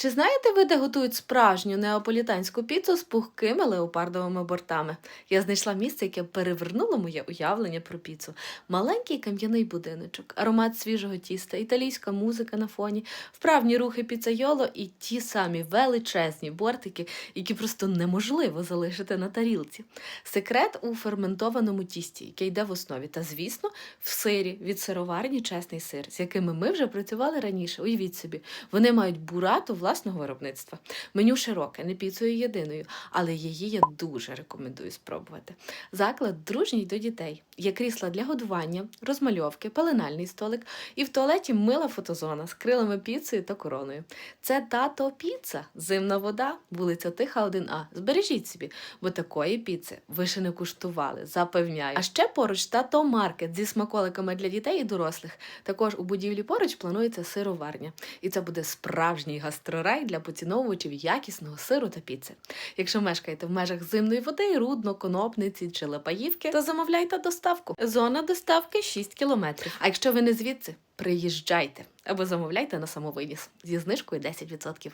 Чи знаєте ви, де готують справжню неаполітанську піцу з пухкими леопардовими бортами? Я знайшла місце, яке перевернуло моє уявлення про піцу. Маленький кам'яний будиночок, аромат свіжого тіста, італійська музика на фоні, вправні рухи піцайоло і ті самі величезні бортики, які просто неможливо залишити на тарілці. Секрет у ферментованому тісті, яке йде в основі, та звісно, в сирі від сироварні чесний сир, з якими ми вже працювали раніше. Уявіть собі, вони мають бурату власного виробництва. Меню широке, не піцею єдиною, але її я дуже рекомендую спробувати. Заклад дружній до дітей. Є крісла для годування, розмальовки, пеленальний столик, і в туалеті мила фотозона з крилами піцею та короною. Це тато піца, зимна вода, вулиця Тиха 1А. Збережіть собі, бо такої піци ви ще не куштували, запевняю. А ще поруч тато маркет зі смаколиками для дітей і дорослих. Також у будівлі поруч планується сироварня. І це буде справжній гастрорай для поціновувачів якісного сиру та піци. Якщо мешкаєте в межах зимної води, рудно, конопниці чи лепаївки, то замовляйте доставку. Зона доставки 6 кілометрів. А якщо ви не звідси, приїжджайте або замовляйте на самовивіз зі знижкою 10%.